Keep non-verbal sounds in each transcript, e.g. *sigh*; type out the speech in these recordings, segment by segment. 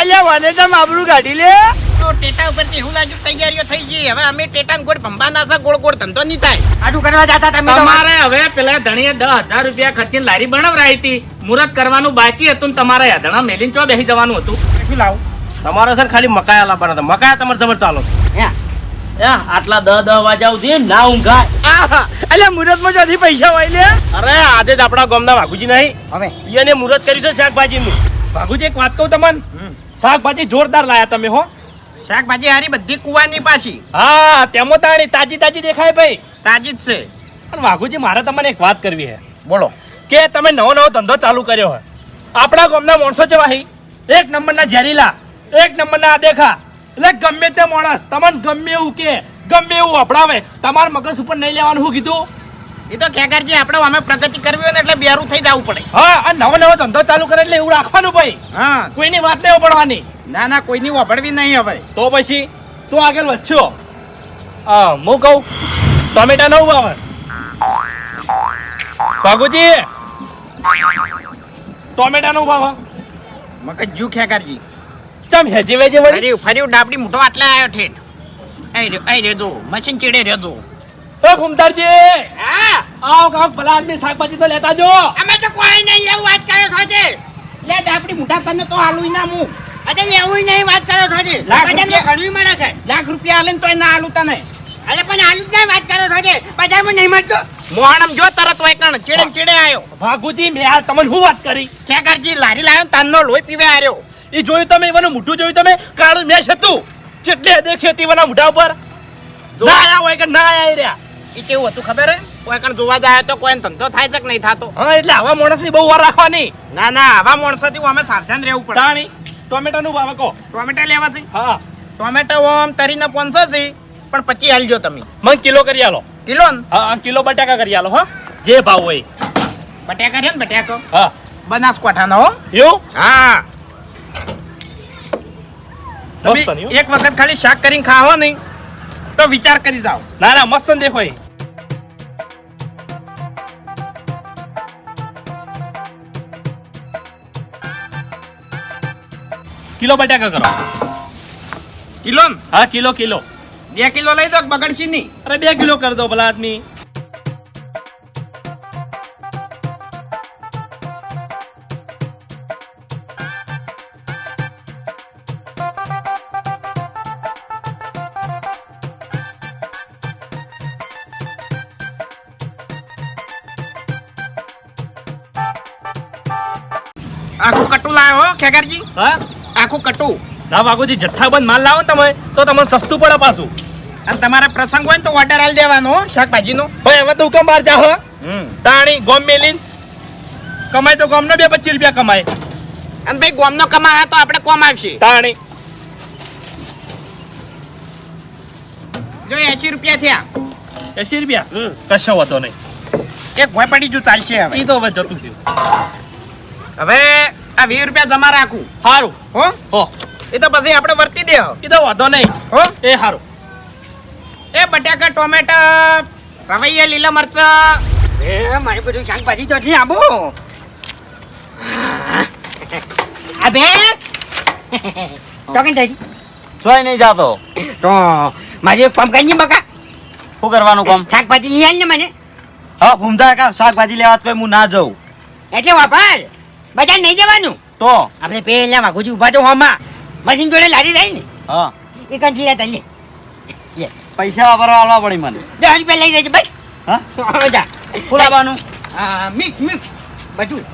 અલ્યા વને તો કાઢી લે. તો ટેટા ઉપરથી એવું લાગ્યું તૈયારીઓ થઈ ગઈ. હવે અમે ટેટા ગોળ ભંબાના છે ગોળ ગોળ ધંધો નહીં થાય. આટલું કરવા જતા તમે તમારે હવે પેલા ધણીએ દસ હજાર રૂપિયા ખર્ચીને લારી બનાવરાઈ હતી. મુરત કરવાનું બાકી હતું ને તમારે યાદણા મેલીને ચો બેસી જવાનું હતું. શું લાવું? તમારે સર ખાલી મકાયા લાવવાના હતા. મકાયા તમારે જબર ચાલો. આટલા દહ દહ વાગ્યા સુધી ના ઊંઘાય. એટલે અલ્યા મુહૂર્તમાં જલ્દી પૈસા હોય લે? અરે આજે જ આપણા ગામના વાઘુજી નહીં. હવે? એને મુહૂર્ત કર્યું છે શાકભાજીનું. ભાગુજી એક વાત કહું તમને? શાકભાજી જોરદાર લાયા તમે હો. શાકભાજી હારી બધી કુવાની પાછી. હા તેમાં તાણી તાજી તાજી દેખાય ભાઈ. તાજી જ છે. પણ વાઘુજી મારે તમને એક વાત કરવી છે બોલો. કે તમે નવો નવો ધંધો ચાલુ કર્યો હોય આપણા ગામના માણસો છે વાહી. એક નંબરના ઝેરીલા એક નંબરના આદેખા. એટલે ગમે તે માણસ તમને ગમે એવું કે ગમે એવું અપડાવે તમારા મગજ ઉપર નહીં લેવાનું શું કીધું? એ તો ખેગારજી આપણે અમે પ્રગતિ કરવી હોય ને એટલે બેરું થઈ જવું પડે. હા આ નવો નવો ધંધો ચાલુ કરે એટલે એવું રાખવાનું ભાઈ. હા. કોઈની વાત નહીં ઉપડવાની ના ના કોઈની વાપરવી નહીં હવે. તો પછી તું આગળ વધશો. હા હું કહું ટોમેટા નવું આવે. ભાગુજી ટોમેટા નું ભાવ. મગજ જુ ખેગારજી ચમ હેજી વેજી વળી? ફર્યું ફર્યું ડાબડી મોટો આટલે આવ્યો ઠેઠ. આઈ રહ્યો આઈ રહ્યો મશીન ચીડે રહ્યો તો ફુમદારજી હા? આવ કાક ભલા આદમી શાકભાજી તો લેતા જો! અમે તો કોઈ નહીં એવું વાત કરે ખાજે લે ડાબડી મોટા તને તો હાલું ના હું અરે એવું નહીં વાત કરો ખાજે લાખ બજારમાં રૂપિયા- ઘણું મળે છે. લાખ રૂપિયા આલે તો ના આલુ તને. અરે પણ આલુ ક્યાં વાત કરો ખાજે બજારમાં નહીં મળતો. મોહણમ જો તરત હોય કણ ચીડે ચીડે આવ્યો ભાગુજી મેં આ તમને શું વાત કરી? ખેગારજી લારી લાવ્યો તાનનો લોહી પીવે આવ્યો એ જોયું તમે એવાનું મોઢું જોયું તમે? કાળું મેચ હતું. જેટલે દેખી હતી એના મોઢા ઉપર. ના આયા હોય કે ના આયા રહ્યા. એ કેવું હતું ખબર હે કોઈ કણ જોવા જાય તો કોઈ ધંધો થાય છે કે નહીં થતો? હા એટલે આવા માણસની બહુ વાર રાખવાની. ના ના આવા માણસોથી અમે સાવધાન રહેવું પડે. તાણી ટોમેટાનું ભાવ કહો ટોમેટા લેવાથી? હા. ટોમેટો ઓમ તરીને પાંચસો થી પણ પચી હાલજો તમે. મને કિલો કરી આલો. કિલો હા હા, કિલો બટાકા કરી આલો હો. જે ભાવ હોય. બટાકા છે ને બટાકો? હા. બનાસકાંઠાનો હો. એવું? હા. મસ્ત તમે નહીં હો? એક વખત ખાલી શાક કરીને ખાવો નહીં તો વિચાર કરી જાઓ ના ના મસ્ત ને દેખો એ કિલો બટાકા કરો કિલો ને હા કિલો કિલો બે કિલો લઈ દો બગડશી નહીં અરે બે કિલો કરી દો ભલા આદમી લાવ્યો હો ખેગારજી. હા? આખું કટું. ના બાગુજી જથ્થાબંધ માલ લાવો તમે તો તમને સસ્તું પડે પાછું. અને તમારે પ્રસંગ હોય તો ઓર્ડર આલી દેવાનો શાકભાજી શાકભાજીનો. ભાઈ હવે તો હુકમ બહાર જાઓ હમ. તાણી ગોમ મેલીન. કમાય તો ગોમનો બે પચીસ રૂપિયા કમાય. અને ભાઈ ગોમનો કમાવા તો આપણે કોમ આવશે. તાણી જો એસી રૂપિયા થયા. એસી રૂપિયા? કશો હતો નહીં. એક ભોય પડી જુ ચાલશે હવે. એ તો હવે જતું થયું. હવે આ વીસ રૂપિયા જમા રાખું. સારું હો? હો. એ તો પછી આપણે વર્તી દે. એ તો વાંધો નહીં. હો? એ સારું એ બટાકા ટોમેટા રવૈયા લીલા મરચા. એ મારી બધું શાકભાજી તો નહીં આબો. અબે ટોકન થઈ જોઈ નહીં જાતો. તો મારી એક કામ કરી બકા. શું કરવાનું કામ? શાકભાજી લઈ આલ ને મને. હા ભૂમતા કા શાકભાજી લેવા તો કોઈ હું ના જઉં. એટલે વાપર. બજાર નહીં જવાનું? તો? આપણે પેલા વાઘુજી ઊભા તો હોમાં. મશીન જોડે લારી રહી ને. હા. એ કંઠી લેતા લે. પૈસા વાપરવા આવવા પડી મને. દસ રૂપિયા લઈ લેજે ભાઈ હા? જા. ફુલાવાનું મિક્સ મિક્સ. બધું.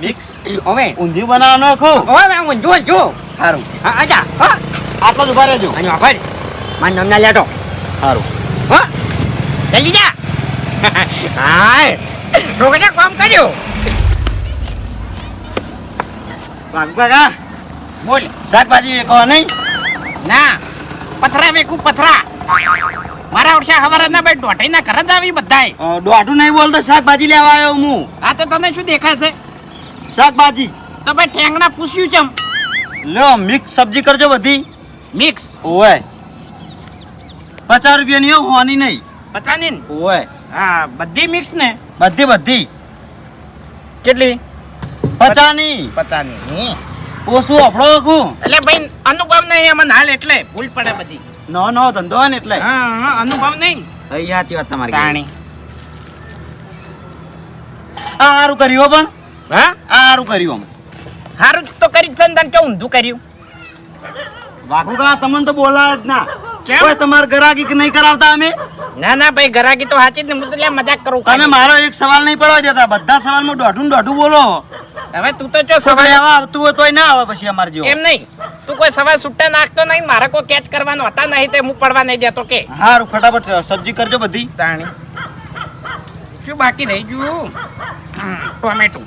મિક્સ? હવે. ઊંધિયું બનાવવાનું ખો હવે હું જો જો સારું હા આજા હા. આટલો જ ઊભા રહેજો. અને વાપર. મારું નામના લેતો. સારું હા. જલ્દી જા. હા રોકડા કામ કર્યો. વાઘુ કાકા. બોલ. શાકભાજી વેકો નહીં? ના પથરા વેકું પથરા. મારા ઓરસા ખબર જ ના ભાઈ દોઢી ના ઘર જ આવી બધાય. દોઢું નહીં બોલતો શાકભાજી લેવા આવ્યો હું. આ તો તને શું દેખાય છે શાકભાજી. તો ભાઈ ઠેંગણા પૂછ્યું ચમ? લ્યો મિક્સ સબ્જી કરજો બધી. મિક્સ ઓય પચાસ રૂપિયાની હો હોની નહીં. પચાસ ને? ઓવે. હા બધી મિક્સ ને? બધી બધી. કેટલી? પચાની. પચાની. ઓછું આપણો હકું એટલે ભાઈ અનુભવ નહીં અમને હાલ એટલે ભૂલ પડે બધી. નો નો ધંધો ને એટલે. હા હા અનુભવ નહીં. અહીં સાચી વાત તમારી કાણી આ સારું કર્યું પણ. હા? આ સારું કર્યું આમ. સારું તો કરી છે ને તને કેવું ઊંધું કર્યું? વાઘુકા તમને તો બોલાય જ ના. કેમ? તમારે ગરાગી નહીં કરાવતા અમે? ના ના ભાઈ ગરાગી તો સાચી જ ને હું તો મજાક કરું તમે મારો એક સવાલ નહીં પડવા દેતા. બધા સવાલમાં દોઢું ને દોઢું બોલો. હવે તું તો જો સવાલ આવા આવતું હોય તોય ના આવે પછી અમાર જેવો. એમ નહીં. તું કોઈ સવાલ સુટ્ટા નાખતો નહીં મારે કોઈ કેચ કરવાનો હતા નહીં તે હું પડવા નહીં દેતો કે. હારું ફટાફટ સબ્જી કરજો બધી. તાણી. શું બાકી રહી ગયું? ટોમેટું.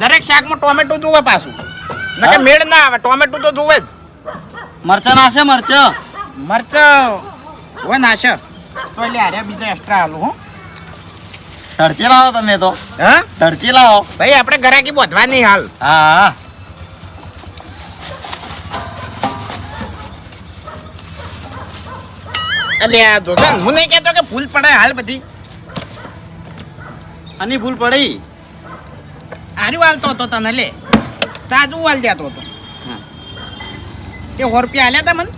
દરેક શાકમાં ટોમેટું જોવે પાછું. નકે મેળ ના આવે ટોમેટું તો જોવે જ. મરચા નાશે મરચા. મરચા. હોય નાશે. તો એટલે આર્યા બીજા એક્સ્ટ્રા આલું હો. તડચી લાવો તમે તો. હા? તડચી લાવો. ભાઈ આપણે ગરાકી બોધવાની હાલ. હા. હા હું નહીં કહેતો કે ભૂલ પડે હાલ બધી. આની ભૂલ પડી? આર્યું હાલતો હતો તને લે. તાજુ હાલ દેતો હતો. હા. એ સો રૂપિયા હાલ્યા તા મને?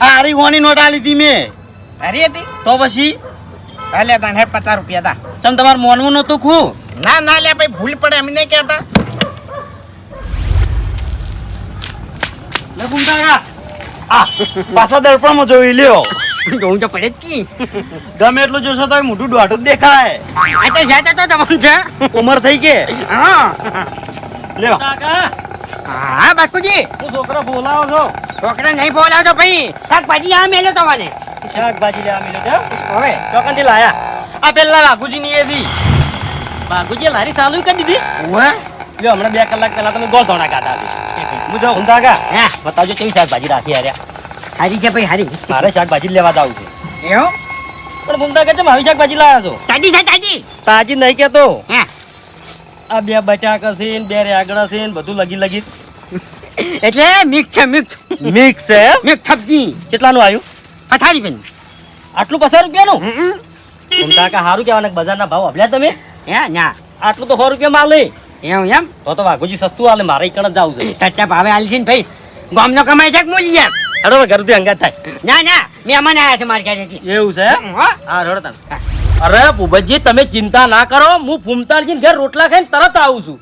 આ હોની નોટ આલી હતી મેં. હારી હતી? તો પછી? હાલ્યા તને પચાસ રૂપિયા તા ચમ તમારે મોનવું નતું ખું? ના ના લે ભાઈ ભૂલ પડે એમ નહીં કહેતા. લે કા આ પાછા દર્પણમાં જોઈ લ્યો. જોઉં તો પડે જ કી. ગમે એટલું જોશો તો મોટું દોઢું જ દેખાય. આ તો જાતા તો તમને છે. ઉમર થઈ કે? હા. લ્યો. હા બાકુજી હું છોકરો બોલાવો છો. છોકરા નહીં બોલાવતો ભાઈ. શાકભાજી આ મેલે તો મને શાકભાજી લેવા મિલ્યો છે હવે? ચોકનથી લાયા. આ પેલા વાઘુજી ની એથી બાગુજી લારી ચાલુ કરી દીધી. ઓવે લ્યો હમણાં બે કલાક પહેલા તમે ગોળ ધોણા કાઢા હતી. હું જાઉં. હા? બતાવજો કેવી શાકભાજી રાખી આર્યા હારી છે ભાઈ હારી. મારે શાકભાજી લેવા જાવું છે. એવું? પણ ગુમતા કે મારી શાકભાજી લાવ્યા છો? તાજી છે તાજી. તાજી નહીં કેતો હા? આ બે બટાકા છે બે રેગડા છે ને બધું લગી લગી. એટલે મિક્સ છે મિક્સ. મિક્સ છે મિક્સ સબ્જી. કેટલાનું આવ્યું? પથારી બેન આટલું પચાસ રૂપિયાનું? નું કા સારું કહેવાના બજારના ભાવ અભ્યા તમે? હે ના આટલું તો સો રૂપિયા માં લે એવું એમ? તો તો વાઘુજી સસ્તું આલે મારે ઈકણ જ જવું છે. ટટ્ટા ભાવે હાલ છે ને ભાઈ. ગામનો કમાઈ છે મૂલી એમ હેડો ઘરથી અંગાત થાય. ના ના મહેમાન આવ્યા છે મારી ઘરેથી. એવું છે હા. હા હેડો તાન. અરે ભૂપતજી તમે ચિંતા ના કરો. હું ફૂમતાલજી ઘેર રોટલા ખાઈને તરત આવું છું.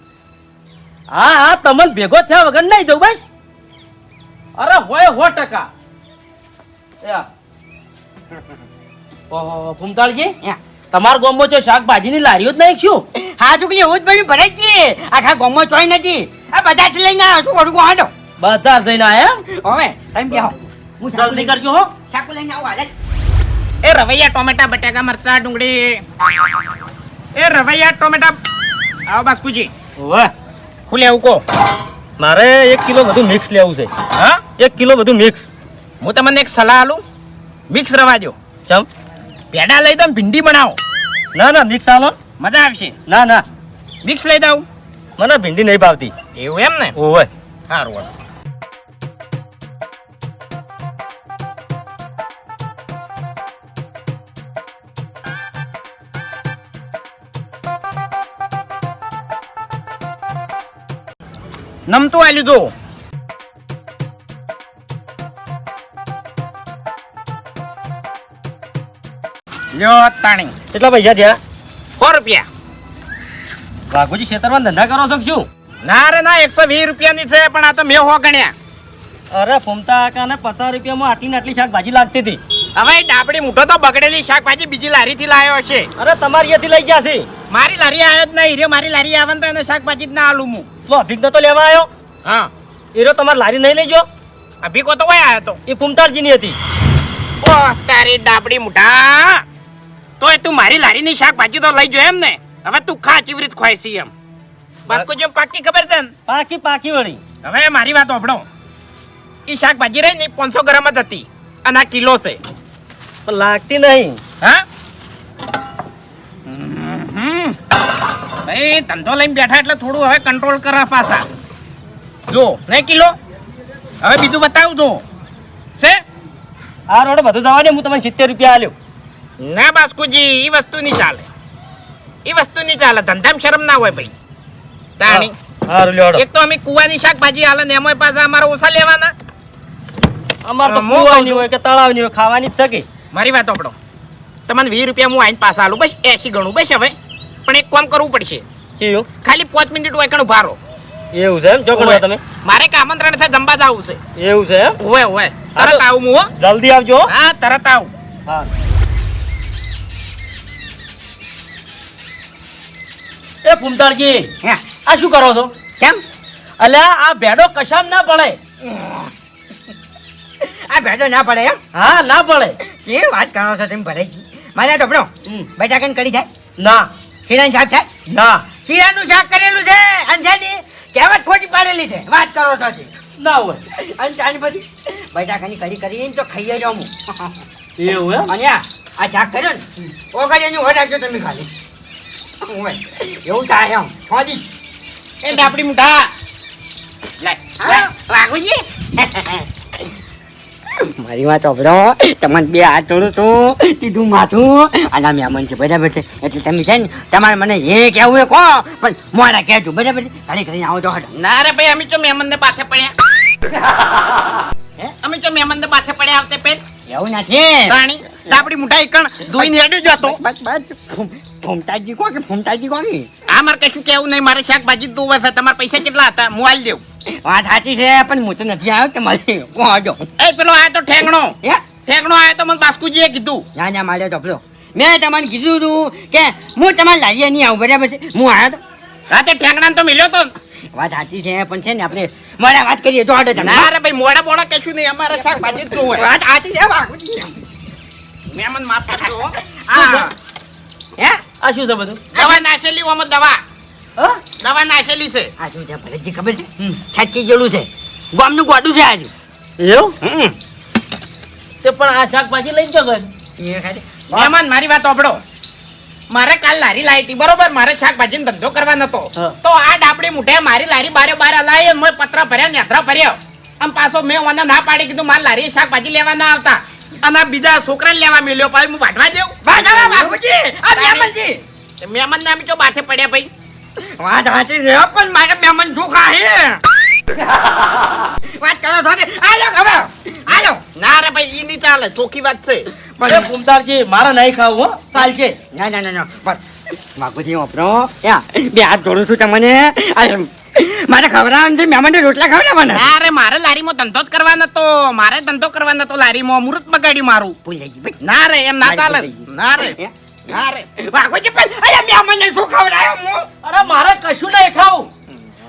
હા હા તમને ભેગો થયા વગર નહીં જવું બસ. અરે હોય હો ટકા. આ. *laughs* ઓહો ભૂમતાળજી? હા. તમારા ગામમાં છે શાકભાજીની લારીઓ જ નહીં શું? હા તું એવું જ બધું ભરાઈ ગઈ આખા ગામમાં ચોઈ નથી. આ બધા જ લઈને આવ્યો. શું કરું હાડો? બધા જઈને આયા એમ? હવે તમે બેહો. હું જલ્દી કરજો હો. શાકુ લઈને આવો હાલે. એ રવૈયા ટોમેટા બટાકા મરચા ડુંગળી. એ રવૈયા ટોમેટા. આવો બાસ્કુજી વાહ ખુલે એવું કહો. મારે એક કિલો બધું મિક્સ લેવું છે. હા? એક કિલો બધું મિક્સ હું તમને એક સલાહ આલું મિક્સ રવા દો ચમ. પેડા લઈ દો ભીંડી બનાવો. ના ના મિક્સ આલો મજા આવશે. ના ના. મિક્સ લઈ દઉં. મને ભીંડી નહીં ભાવતી. એવું એમ ને? ઓવે. સારું નમતું આલ્યું જો લ્યો તાણી. કેટલા પૈસા થયા? સો રૂપિયા. વાઘુજી ખેતરમાં ધંધા કરો છો શું? ના રે ના એકસો વીસ રૂપિયાની છે પણ આ તો મેં હો ગણ્યા અરે ફૂમતા કાકા ને પચાસ રૂપિયામાં આટલી ને આટલી શાકભાજી લાગતી હતી. હવે ડાબડી મૂઠો તો બગડેલી શાકભાજી બીજી લારીથી લાવ્યો છે. અરે તમારી અહીંથી લઈ ગયા છે. મારી લારી આવ્યો જ નહીં રે મારી લારી આવે તો એને શાકભાજી જ ના આલું હું. તો અભિક તો લેવા આવ્યો? હા. એરો તમારી લારી નહીં લઈ ગયો? અભિકો તો વય આવ્યો તો. એ ફૂમતાલજીની હતી. ઓ તારી ડાબડી મુઢા તો તું મારી લારીની શાકભાજી તો લઈ જો એમ ને હવે તું ખા ચીવરીત રીત છે એમ. બાસ્કો જેમ પાકી ખબર છે ને? પાકી પાકી વળી. હવે મારી વાત સાંભળો એ શાકભાજી રહી ને પાંચસો ગ્રામ જ હતી. અને આ કિલો છે. પણ લાગતી નહીં. હા. ભાઈ ધંધો લઈને બેઠા એટલે થોડું હવે કંટ્રોલ કરા પાછા. જો નહીં કિલો? હવે બીજું બતાવું જો. છે? આ રોડ બધું જવા દે હું તમને સિત્તેર રૂપિયા આલ્યો. ના બાસ્કુજી એ વસ્તુ નહીં ચાલે. એ વસ્તુ નહીં ચાલે. ધંધામાં શરમ ના હોય ભાઈ. તાણી. એક તો અમે કુવાની શાકભાજી હાલે ને એમાં પાછા અમારે ઓછા લેવાના. અમારે તો કુવાની હોય કે તળાવની હોય ખાવાની જ છે મારી વાત આપણો તમને વીસ રૂપિયા હું આઈને પાછા આલું. બસ એસી ગણું. બસ હવે. પણ એક કામ કરવું પડશે. ખાલી પાંચ મિનિટ હોય કણું ભારો એવું છે જો ઓવે. તમે. મારે કામંત્રણ આમંત્રણ છે જમવા જવું છે. એવું છે ઓવે ઓવે તરત આવું હું જલ્દી આવજો હા તરત આવું. હા. એ હે. આ શું કરો છો? કેમ? અલ્યા આ ભેડો કશામ ના પડે? આ ભેડો ના પડે એમ? હા ના પડે. કે વાત કરો છો તમે ભરાઈ મારે તો હમ. બટાકાની કરી જાય ના. શીરાનું શાક થાય? ના. શીરાનું શાક કરેલું છે અંજાની કહેવત ખોટી પાડેલી છે. વાત કરો છો ના હોય. અંજાની બધી બટાકાની કરી કરીને તો ખાઈએ જાઉં હું. એવું અને આ શાક કર્યો ને ઓગળિયાની હોટ આપજો તમે ખાલી. એવું થાય એમ ખોદી એ ડાપડી મુઠા લાય, લાય. મારી વાત સાંભળો. તમને બે હાથ જોડું છું કીધું માથું. અને અમે અમન છે બરાબર છે? એટલે તમે છે ને તમારે મને એ કહેવું એ કહો. પણ મોડા કહેજો બરાબર છે? ઘણી ઘણી આવો તો ના રે ભાઈ અમે તો મહેમાન ને પાસે પડ્યા અમે તો મહેમાન ને પાસે પડ્યા આવતે પેટ એવું નથી. તાણી આપડી મુઠા એકણ ધોઈને હેડી જતો બસ બસ. ફૂમતાજી કો કે ફૂમતાજી કો કે આ મારે કશું કેવું નહીં. મારે શાકભાજી દોવે છે. તમારા પૈસા કેટલા હતા? હું આલી દેવું વાત સાચી છે પણ હું તો નથી આવ્યો તમારે કોણ આવજો એ પેલો આ તો ઠેંગણો. હે? ઠેંગણો આવ્યો તો મને બાસ્કુજીએ કીધું. ના ના મારે તો મેં તમને કીધું હતું કે હું તમારે લાવીએ નહીં આવું બરાબર છે? હું આવ્યો તો રાતે ઠેંગણા તો મિલ્યો તો. વાત સાચી છે પણ છે ને આપણે મોડા વાત કરીએ તો આડે ના રે ભાઈ મોડા મોડા કશું નહીં. અમારે શાકભાજી જ જોવે વાત સાચી છે. મહેમાન માફ કરજો હો. હે? આ શું છે બધું? દવા નાશેલી ઓમાં દવા. હા? દવા નાશેલી છે. આ શું છે? ભરતજી ખબર છે. છાતી જેવું છે. ગામનું ગોડું છે આજુ. એવું? હમ. તે પણ આ શાકભાજી લઈ જો ઘર. મહેમાન મારી વાત સાંભળો. મારે કાલ લારી લાવી હતી બરોબર? મારે શાકભાજી ધંધો કરવાનો હતો. તો આ ડાપડી મુઠે મારી લારી બારે બાર લાવી મેં પતરા ભર્યા નેથરા ભર્યા. આમ પાછો મેં મને ના પાડી કીધું મારી લારી શાકભાજી લેવા ના આવતા. અને બીજા છોકરા લેવા મળ્યો ભાઈ હું વાટવા દેવું વાત બાપુજી, આ મહેમાનજી. મહેમાન નામ જો બાથે પડ્યા ભાઈ? વાત સાચી છે પણ મારે મહેમાન જોખા હે *laughs* વાત કરો છો કે આલો હવે આલો ના રે ભાઈ ઈ નહીં ચાલે ચોખી વાત છે. એ ફૂમતાળજી મારે નહીં ખાવું હો ચાલશે ના ના ના ના પણ બાપુજી વાપરો. યા બે હાથ જોડું છું તમને. આ મારે ખવડાવવાનું છે મહેમાનને રોટલા ખવડાવવાના અરે મારે લારીમાં ધંધો જ કરવાનો તો. મારે ધંધો કરવાનો તો લારીમાં મુહૂર્ત બગાડ્યું મારું. ભૂલી ગઈ ભાઈ ના રે એમ ના ચાલે. ના રે ના રે. બાપુજી પણ અરે મહેમાનને શું ખવડાવ્યો હું? અરે મારે કશું નહીં ખાવું.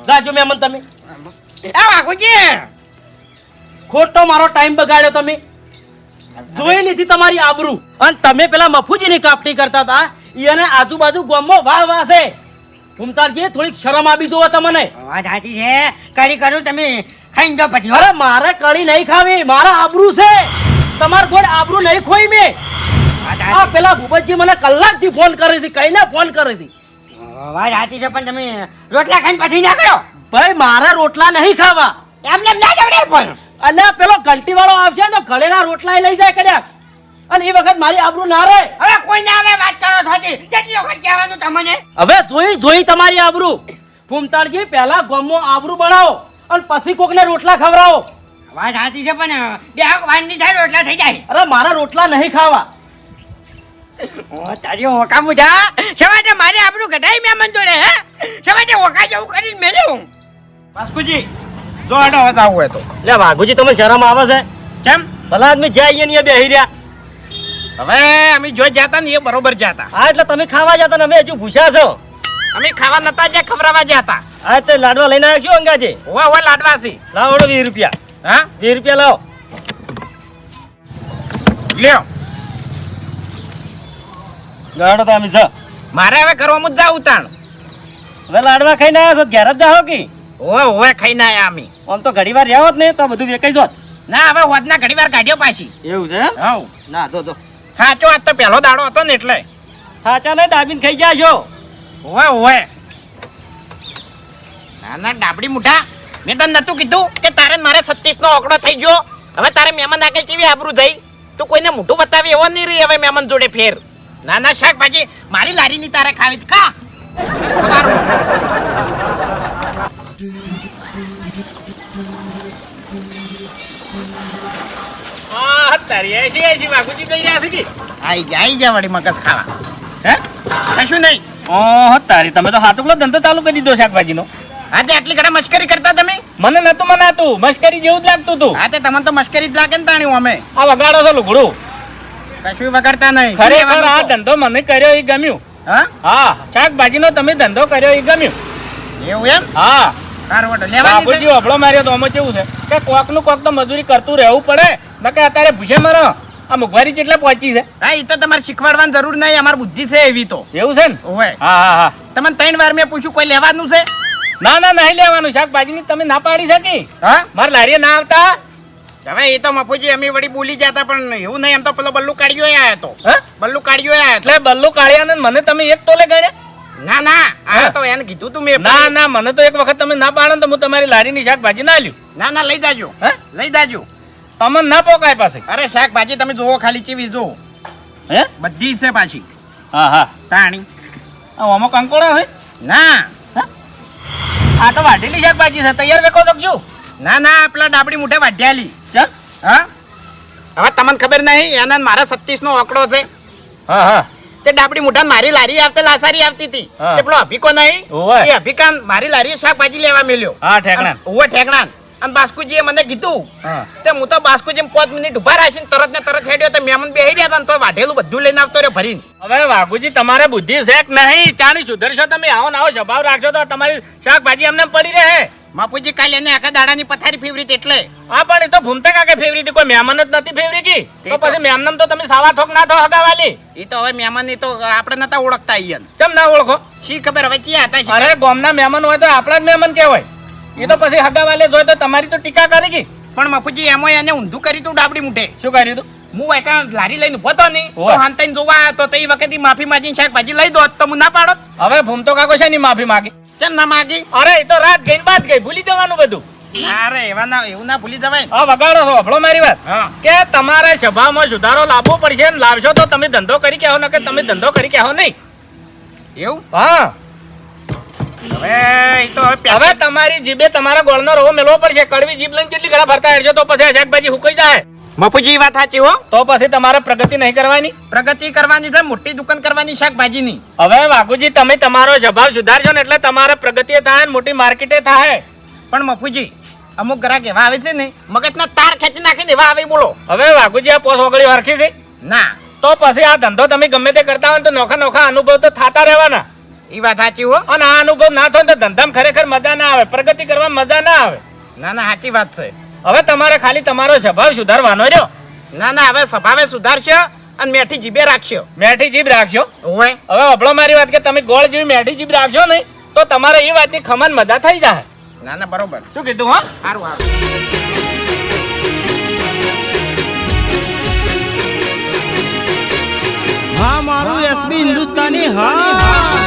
જાજો મેમન તમે. એ ખોટો મારો ટાઈમ બગાડ્યો તમે. જોઈ લીધી તમારી આબરૂ. અને તમે પેલા મફુજીની કાપટી કરતા હતા. એને આજુબાજુ ગામમાં વાહ વાહ છે. ફૂમતાળજી થોડીક શરમ આપી જુઓ તમને. વાત સાચી છે. કરી કરું તમે. ખાઈ જાઓ પછી. અરે મારે કઢી નહીં ખાવી મારા આબરૂ છે. તમાર ગોળ આબરૂ નહીં ખોઈ મેં. આ પેલા ભૂપતજી મને કલાકથી ફોન કરે છે કઈને ફોન કરે છે. વાત સાચી છે પણ તમે રોટલા ખાઈને પછી ના કરો ભાઈ મારા રોટલા નહીં ખાવા. એમને એમ ના જવડે પણ. અલ્યા પેલો ઘંટી વાળો આવશે તો ઘરેના રોટલા લઈ જાય કદાચ અને એ વખત મારી આબરૂ ના રહે. હવે કોઈ ના આવે વાત કરો સાચી કેટલી વખત કહેવાનું તમને? હવે જોઈ જોઈ તમારી આબરૂ. ફૂમતાળજી પહેલા ગોમો આબરૂ બનાવો અને પછી કોકને રોટલા ખવડાવો. વાત સાચી છે પણ બે વાત નહીં થાય રોટલા થઈ જાય. અરે મારા રોટલા નહીં ખાવા. ઓ તારી ઓકા મુઢા. સવારે મારે આપણું ગઢાઈ મહેમાન જોડે હે? સવારે ઓકા જેવું કરીને મેલ્યું. બાસ્કુજી જો આડો હતા આવું હોય તો. લે વાઘુજી તમને શરમ આવે છે? કેમ? ભલા આદમી જાય અહીંયા બેહી રહ્યા. હવે અમે જો જતા ને એ બરોબર જતા. હા એટલે તમે ખાવા જતા ને અમે હજુ ભૂસ્યા છો. અમે ખાવા નતા જ્યાં ખવડાવવા જતા. હા તે લાડવા લઈને આવ્યો છું અંગાજે? ઓવે લાડવા લાડવાસી લાવો વીસ રૂપિયા. હા? વીસ રૂપિયા લાવો. લ્યો. લાડો તો અમે જા. મારે હવે કરવા જ જાવ તાણ હવે લાડવા ખાઈને આવ્યા છો? ઘેર જ જાઓ કે? ઓવે ઓવે ખાઈને આયા અમે. આમ તો ઘડી વાર રહ્યા જ ને તો બધું વેકાઈ જોત. ના હવે હોદના ઘડી વાર કાઢ્યો પાછી. એવું છે હા ના તો તો સાચો આજ તો પહેલો દાડો હતો ને એટલે. સાચા ને દાબીને ખાઈ ગયા છો? ઓવે ઓવે. ના ના ડાબડી મુઠા મેં તને નતું કીધું કે તારે મારે સત્તીસ નો ઓકડો થઈ ગયો. હવે તારે મહેમાન આગળ કેવી આબરૂ થઈ? તું કોઈને મોઢું બતાવી એવો નહીં રહી હવે મહેમાન જોડે ફેર. ના ના શાકભાજી મારી લારીની તારે ખાવી ખા ખવારું આ તારી એસી એસી વાઘુજી કહી રહ્યા છે કે? આઈ જા જા વળી મગજ ખાવા. હે? કશું નહીં. ઓહ તારી તમે તો હાથુકલો ધંધો ચાલુ કરી દીધો શાકભાજીનો. હા તે આટલી ઘણા મશ્કરી કરતા તમે? મને નતું મનાતું મશ્કરી જેવું જ લાગતું હતું હા તે તમને તો મશ્કરી જ લાગે ને તાણી અમે. આ વગાડો છો લુગડું? કશું વગાડતા નહીં. ખરેખર આ ધંધો મને કર્યો એ ગમ્યું. હા? હા શાકભાજીનો તમે ધંધો કર્યો એ ગમ્યું. એવું એમ? હા. બાપુજી અભળો માર્યો તો આમાં કેવું છે? કે કોકનું કોક તો મજૂરી કરતું રહેવું પડે. નકે અત્યારે ભૂસે મારો. આ મુખવારી જેટલા પહોંચી છે. હા એ તો તમારે શીખવાડવાની જરૂર નહીં અમારી બુદ્ધિ છે એવી તો. એવું છે ને? ઓવે હા હા હા. તમને ત્રણ વાર મેં પૂછ્યું કોઈ લેવાનું છે? ના ના નહીં લેવાનું. શાકભાજીની તમે ના પાડી શકી. હા? મારે લારીએ ના આવતા. હવે એ તો મફુજી અમે વળી બોલી જતા પણ એવું નહીં એમ તો પેલો બલ્લુ કાઢ્યો આયા તો. હે? બલ્લુ કાઢ્યો આયા એટલે બલ્લુ કાઢ્યા ને મને તમે એક તોલે ગણ્યા ના ના આ તો એને કીધું તું મેં ના ના મને તો એક વખત તમે ના પાડો તો હું તમારી લારીની શાકભાજી ના લ્યું. ના ના લઈ જાજો. હે? લઈ જાજો. તમને ના પોકાય પાસે અરે શાકભાજી તમે જોવો ખાલી ચીવી જુઓ. હે? બધી છે પાછી. હા હા. તાણી. આ આમાં કંકોડા હોય? ના. આ તો વાઢેલી શાકભાજી છે તૈયાર વેકો તો ના ના આપલા ડાબડી મુઠે વાઢ્યાલી ચ હા? હવે તમને ખબર નહીં એના મારા સત્તીસ નો આંકડો છે. હા હા. તે ડાબડી મુઠા મારી લારી આવતે લાસારી આવતી હતી. તે પેલો અભિકો નહીં એ અભિકાન મારી લારી શાકભાજી લેવા મેલ્યો. હા ઠેકણા ઓવે ઠેકણાન. અને બાસ્કુજીએ મને કીધું તે હું તો બાસ્કુજી પાંચ મિનિટ ઊભા રાખીને તરત ને તરત હેડ્યો તો મહેમાન બે રહ્યા હતા તો વાઢેલું બધું લઈને આવતો રહ્યો ભરીને. હવે વાઘુજી તમારે બુદ્ધિ છે કે નહીં? ચાણી સુધરશો તમે આવો ના આવો સ્વભાવ રાખશો તો તમારી શાકભાજી અમને પડી રહે. માપુજી કાલે એને આખા દાડાની પથારી ફેવરી એટલે. હા પણ એ તો ભૂમતા કાકે ફેવરી હતી કોઈ મહેમાન જ નથી ફેવરી કી. તો પછી મહેમાન તો તમે સાવા થોક ના થો હગાવાલી. એ તો હવે મહેમાન તો આપણે નતા ઓળખતા અહીંયા ચમ ના ઓળખો? શી ખબર હવે ચી હતા અરે ગામના મહેમાન હોય તો આપણા જ મહેમાન કહેવાય. એ તો પછી હગાવાલે જોઈ તો તમારી તો ટીકા કરી કી પણ મફુજી એમાં એને ઊંધું કરી તું ડાબડી મૂઠે. શું કર્યું તું? હું એકા લારી લઈને ઊભો તો ને. તો હાંતાઈને જોવા તો તે વખતે માફી માંગીને શાકભાજી લઈ દો તો હું ના પાડો હવે ભૂમતો કાકો છે ની માફી માંગી? કેમ ના માગી? અરે એ તો રાત ગઈ બાદ ગઈ ભૂલી જવાનું બધું. અરે એવા ના એવું ના ભૂલી જવાય. હા વગાડો છો હભળો મારી વાત. કે તમારે સભામાં સુધારો લાવવો પડશે ને લાવશો તો તમે ધંધો કરી કહેવો ને કે તમે ધંધો કરી કે આવો નહીં. એવું? હા. હવે તમારી જીભે તમારા ગોળનો રવો મેળવો પડશે. કડવી જીભ લઈને કેટલી ઘણા ફરતા હેરજો તો પછી શાકભાજી હુકાઈ જાય. મફુજી વાત સાચી હો. તો પછી તમારે પ્રગતિ નહીં કરવાની? પ્રગતિ કરવાની છે મોટી દુકાન કરવાની શાકભાજીની. હવે વાઘુજી તમે તમારો સ્વભાવ સુધારજો ને એટલે તમારે પ્રગતિ થાય ને મોટી માર્કેટે થાય. પણ મફુજી અમુક ગ્રાહક એવા આવે છે ને મગજના તાર ખેંચી નાખીને એવા આવે બોલો. હવે વાઘુજી આ પોસ વગડી હરખી છે? ના. તો પછી આ ધંધો તમે ગમે તે કરતા હોય તો નોખા નોખા અનુભવ તો થતા રહેવાના. એ વાત સાચી હો. અને આ અનુભવ ના થાય ને તો ધંધામાં ખરેખર મજા ના આવે પ્રગતિ કરવા મજા ના આવે. ના ના સાચી વાત છે. હવે તમારે ખાલી તમારો સ્વભાવ સુધારવાનો રહ્યો ના ના હવે સ્વભાવે સુધારશો અને મેઠી જીભે રાખશો. મેઠી જીભ રાખશો? હવે અભળો મારી વાત કે તમે ગોળ જેવી મેઠી જીભ રાખશો નહીં તો તમારે એ વાતની ખમણ મજા થઈ જાય. ના ના બરોબર. શું કીધું હા? સારું સારું હા મારું એસબી હિન્દુસ્તાની હા.